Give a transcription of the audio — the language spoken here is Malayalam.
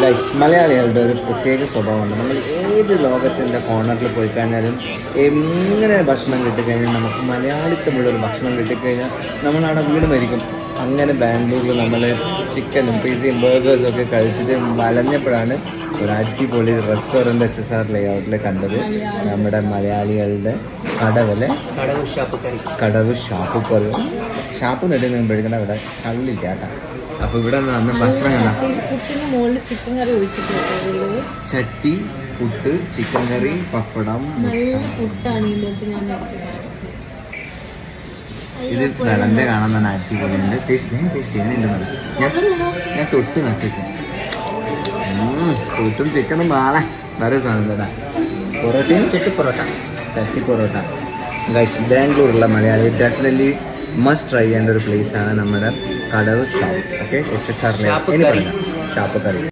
ഗൈസ് മലയാളികളുടെ ഒരു പ്രത്യേക സ്വഭാവമുണ്ട്. നമ്മൾ ഏത് ലോകത്തിന്റെ കോർണറിൽ പോയി കഴിഞ്ഞാലും എങ്ങനെ ഭക്ഷണം കിട്ടിക്കഴിഞ്ഞാൽ നമുക്ക് മലയാളിത്തമുള്ളൊരു ഭക്ഷണം കിട്ടിക്കഴിഞ്ഞാൽ നമ്മളവിടെ വീട് മരിക്കും അങ്ങനെ ബാംഗ്ലൂരിൽ നമ്മൾ ചിക്കനും പിസയും ബർഗേഴ്സും ഒക്കെ കഴിച്ചിട്ട് വലഞ്ഞപ്പോഴാണ് ഒരു അടിപൊളി റെസ്റ്റോറന്റ് എച്ച് എസ് ആർ ലേഔട്ടിൽ കണ്ടത്. നമ്മുടെ മലയാളികളുടെ കടവിലെ Kadavu shop curry Kadavu shop curry shop നെടുമ്പോഴേക്കും അവിടെ കള്ളില്ല കേട്ടോ. അപ്പോൾ ഇവിടെ നമ്മൾ ഭക്ഷണം ചട്ടി പുട്ട് ചിക്കൻ കറി പപ്പടം ഇത് വിളന്റെ കാണാൻ തന്നെ അടിപൊളിയുണ്ട് ടേസ്റ്റ് ഞാൻ ടേസ്റ്റ് ചെയ്യുന്നുണ്ട് ഞാൻ ഞാൻ തൊട്ട് നട്ടിട്ട്. പുട്ടും ചിക്കനും നാളെ. വേറെ സാധനം പൊറോട്ടയും ചട്ടി പൊറോട്ട. ചട്ടി പൊറോട്ട. ഗൈസ് ബാംഗ്ലൂരുള്ള മലയാളി ഡെഫിനറ്റ്ലി മസ്റ്റ് ട്രൈ ചെയ്യേണ്ട ഒരു പ്ലേസ് ആണ് നമ്മുടെ Kadavu shop okay H S ആറിലെ. Shop curry.